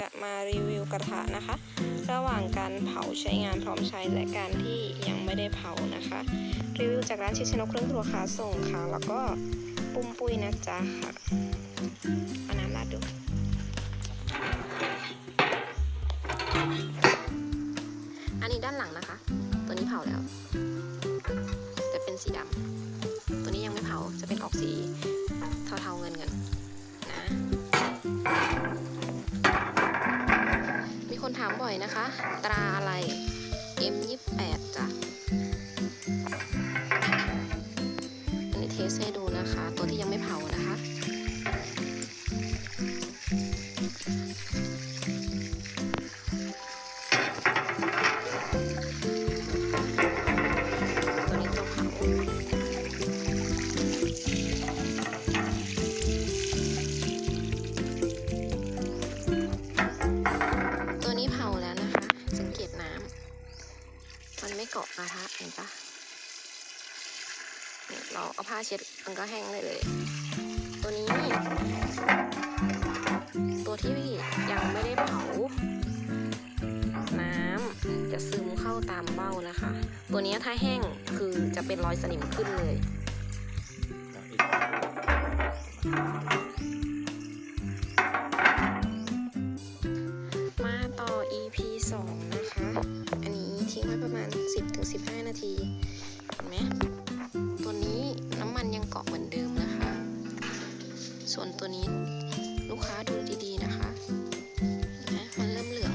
จะมารีวิวกระทะนะคะ ระหว่างการเผาใช้งานพร้อมใช้และการที่ยังไม่ได้เผานะคะ รีวิวจากร้านชิชนกเครื่องครัวค้าส่งค่ะ แล้วก็ปุ้มปุ้ยนะจ๊ะค่ะเอาน้ำราดดูอันนี้ด้านหลังนะคะ ตัวนี้เผาแล้วจะเป็นสีดำตัวนี้ยังไม่เผาจะเป็นออกสี มันไม่เกาะกระทะเห็นปะเราเอาผ้าเช็ดมันก็แห้งเลยเลย ตัวนี้ ตัวที่ยังไม่ได้เผา น้ำจะซึมเข้าตามเบ้านะคะ ตัวนี้ถ้าแห้งคือจะเป็นรอยสนิมขึ้นเลย เห็นไหมตัวนี้น้ำมันยังเกาะเหมือนเดิมนะคะ ส่วนตัวนี้ลูกค้าดูดีๆนะคะเห็นไหมมันเริ่มเหลือง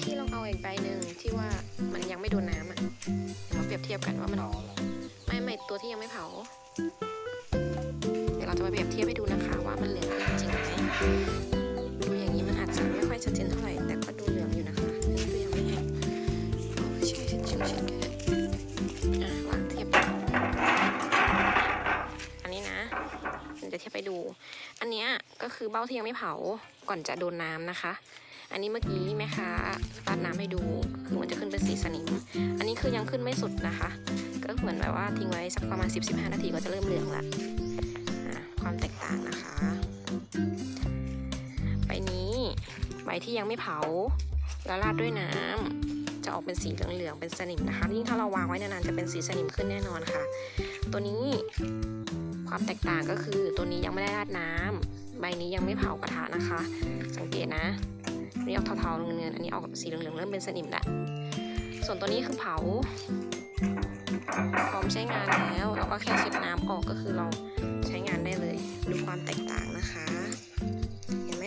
พี่ลองเอาอีกใบหนึ่งที่ว่ามันยังไม่โดนน้ำอะเดี๋ยวมาเปรียบเทียบกันว่ามันไม่ไม่ตัวที่ยังไม่เผา เดี๋ยวเราจะมาเปรียบเทียบให้ดูนะคะ ว่ามันเหลืองจริงไหม คือเบ้าที่ยังไม่เผาก่อนจะโดนน้ำนะคะ อันนี้เมื่อกี้แม่ค้าราดน้ำให้ดูคือมันจะขึ้นเป็นสีสนิม อันนี้คือยังขึ้นไม่สุดนะคะ ก็เหมือนแบบว่าทิ้งไว้สักประมาณ 10-15 นาทีก็จะเริ่มเหลืองละอะความแตกต่างนะคะ ใบนี้ใบที่ยังไม่เผาแล้วราดด้วยน้ำจะออกเป็นสีเหลืองๆเป็นสนิมนะคะยิ่งถ้าเราวางไว้นานๆจะเป็นสีสนิมขึ้นแน่นอนค่ะ ตัวนี้ความแตกต่างก็คือตัวนี้ยังไม่ได้ราดน้ำ ใบนี้ยังไม่เผากระทะนะคะ สังเกตนะอันนี้ออกเทาๆเงินๆอันนี้ออกสีเหลืองๆเริ่มเป็นสนิมแล้วส่วนตัวนี้คือเผาพร้อมใช้งานแล้วเราก็แค่เช็ดน้ำออกก็คือเราใช้งานได้เลย ดูความแตกต่างนะคะ เห็นไหม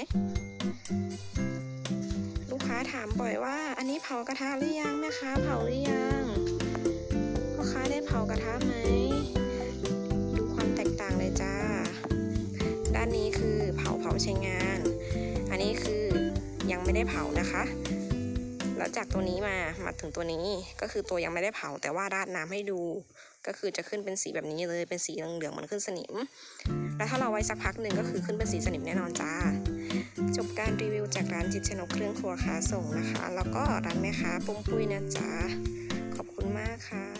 ลูกค้าถามบ่อยว่า อันนี้เผากระทะหรือยังแม่ค้าเผาหรือยังพ่อค้าได้เผากระทะไหมดูความแตกต่างเลยจ้า ด้านนี้ ใช้งาน อันนี้คือยังไม่ได้เผานะคะ แล้วจากตัวนี้มามาถึงตัวนี้ก็คือตัวยังไม่ได้เผา แต่ว่าราดน้ำให้ดู ก็คือจะขึ้นเป็นสีแบบนี้เลยเป็นสีเหลืองๆเหมือนขึ้นสนิม แล้วถ้าเราไว้สักพักหนึ่งก็คือขึ้นเป็นสีสนิมแน่นอนจ้า จบการรีวิวจากร้านจิตชนกเครื่องครัวค้าส่งนะคะ แล้วก็ร้านแม่ค้าปุ้มปุ้ยนะจ๊ะขอบคุณมากค่ะ